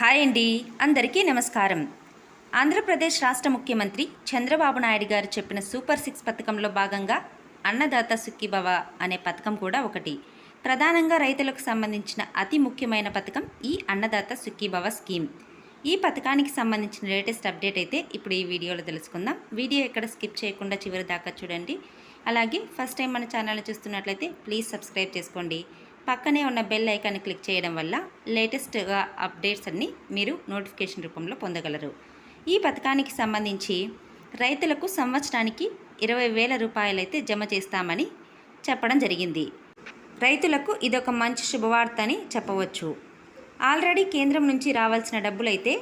Hi అండి. అందరికీ నమస్కారం. ఆంధ్రప్రదేశ్ రాష్ట్ర ముఖ్యమంత్రి చంద్రబాబు నాయుడు గారు చెప్పిన సూపర్ సిక్స్ పథకంలో భాగంగా అన్నదాత సుఖీభవ అనే పథకం కూడా ఒకటి. ప్రధానంగా రైతులకు సంబంధించిన అతి ముఖ్యమైన పథకం ఈ అన్నదాత సుఖీభవ స్కీమ్. ఈ పథకానికి సంబంధించిన లేటెస్ట్ అప్డేట్ అయితే ఇప్పుడు ఈ వీడియోలో తెలుసుకుందాం. వీడియో ఎక్కడ స్కిప్ చేయకుండా చివరి దాకా చూడండి. అలాగే ఫస్ట్ టైం మన ఛానల్ చూస్తున్నట్లయితే ప్లీజ్ సబ్స్క్రైబ్ చేసుకోండి. పక్కనే ఉన్న బెల్ ఐకాన్ని క్లిక్ చేయడం వల్ల లేటెస్ట్గా అప్డేట్స్ అన్నీ మీరు నోటిఫికేషన్ రూపంలో పొందగలరు. ఈ పథకానికి సంబంధించి రైతులకు సంవత్సరానికి ఇరవై వేల రూపాయలైతే జమ చేస్తామని చెప్పడం జరిగింది. రైతులకు ఇదొక మంచి శుభవార్త అని చెప్పవచ్చు. ఆల్రెడీ కేంద్రం నుంచి రావాల్సిన డబ్బులైతే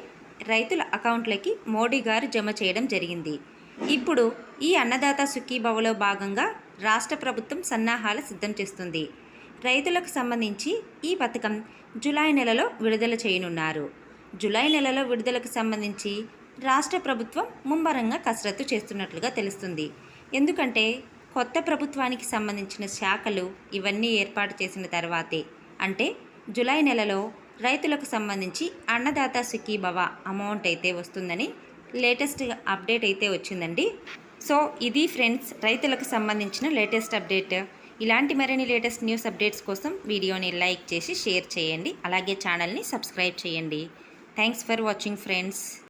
రైతుల అకౌంట్లకి మోడీ గారు జమ చేయడం జరిగింది. ఇప్పుడు ఈ అన్నదాత సుఖీభవలో భాగంగా రాష్ట్ర ప్రభుత్వం సన్నాహాలు సిద్ధం చేస్తుంది. రైతులకు సంబంధించి ఈ పథకం జూలై నెలలో విడుదల చేయనున్నారు. జూలై నెలలో విడుదలకు సంబంధించి రాష్ట్ర ప్రభుత్వం ముమ్మరంగా కసరత్తు చేస్తున్నట్లుగా తెలుస్తుంది. ఎందుకంటే కొత్త ప్రభుత్వానికి సంబంధించిన శాఖలు ఇవన్నీ ఏర్పాటు చేసిన తర్వాతే. అంటే జులై నెలలో రైతులకు సంబంధించి అన్నదాత సుఖీభవ అమౌంట్ అయితే వస్తుందని లేటెస్ట్ అప్డేట్ అయితే వచ్చిందండి. సో ఇది ఫ్రెండ్స్ రైతులకు సంబంధించిన లేటెస్ట్ అప్డేట్. ఇలాంటి మరిన్ని లేటెస్ట్ న్యూస్ అప్డేట్స్ కోసం వీడియోని లైక్ చేసి షేర్ చేయండి. అలాగే ఛానల్ని సబ్స్క్రైబ్ చేయండి. Thanks for watching friends